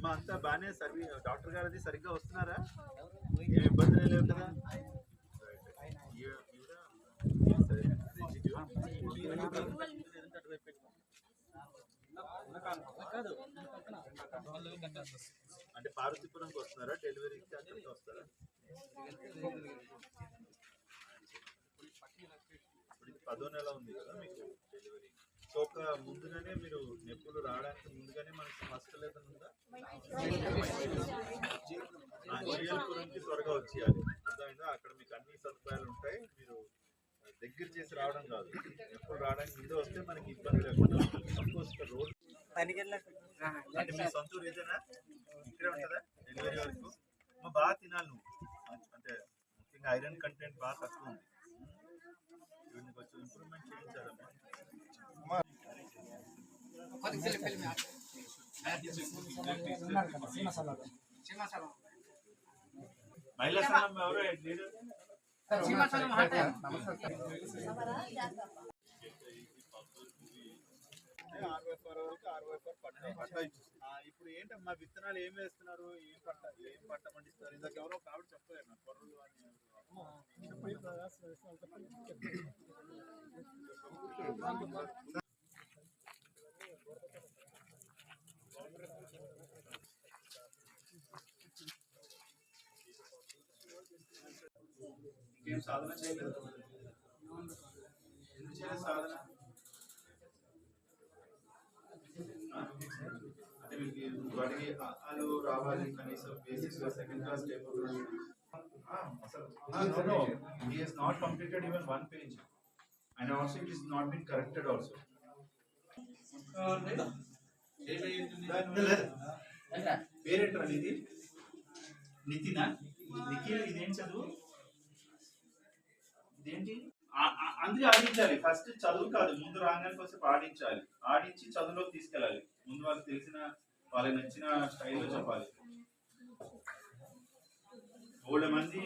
మా అంతా బాగానే సర్వీ డాక్టర్ గారు అది సరిగ్గా వస్తున్నారా? ఏ ఇబ్బంది లేవు కదా? కాదు. ఈవిడ- సరే. అంటే పార్వతీపురంకి వస్తున్నారా? డెలివరీకి అక్కడికి వస్తారా? ఇప్పుడు పదో నెల ఉంది కదా మీకు డెలివరీ. సో ఒక ముందుగానే మీరు నొప్పులు రావడానికి ముందుగానే మనకి హాస్పిటల్ ఏదైనా ఉందా? త్వరగా వచ్చేయాలి. అర్థమైందా? అక్కడ మీకు అన్ని సదుపాయాలు ఉంటాయి. మీరు దగ్గర చేసి రావడం కాదు. ఎప్పుడు రావడానికి ముందే వస్తే మనకి ఇబ్బంది లేకుండా సపోజ్ రోడ్ అంటే మీ సొంత ఇదేనా? ఇక్కడే ఉంటుందా? డెలివరీ వరకు. మా బాగా తినాలి నువ్వు. అంటే ముఖ్యంగా ఐరన్ కంటెంట్ బాగా తక్కువ ఉంది. వీడిని కొంచెం ఇంప్రూవ్మెంట్ చేయించాలమ్మా. మహిళా సంఘం ఎవరు? ఇప్పుడు ఏంటమ్మా విత్తనాలు ఏం వేస్తున్నారు? ఏం పంట ఏం పంట పండిస్తారు? ఇందాక ఎవరో ఆవిడ చెప్పలేదు నాకు కొర్రలు అని ఇంకేం సాధన చేయలేదు. ఎందుకు చేయలేదు సాధన ఆ? అంటే వాటికి ఆలు రావాలి కనీసం బేసిక్స్గా సెకండ్ క్లాస్ టేబుల్ అసలు he has not completed even one page and also it is not been corrected also పేరేంటారా ఇది నితినా? నిఖిల్ ఇదేం చదువు? ఇదేంటి? అందుకే ఆడించాలి. ఫస్ట్ చదువు కాదు. ముందు రాగానే కొంచెం ఆడించాలి ఆడించి చదువులోకి తీసుకెళ్ళాలి. ముందు వాళ్ళకి తెలిసిన వాళ్ళకి నచ్చిన స్టైల్లో చెప్పాలి. బోల్డ్ మంది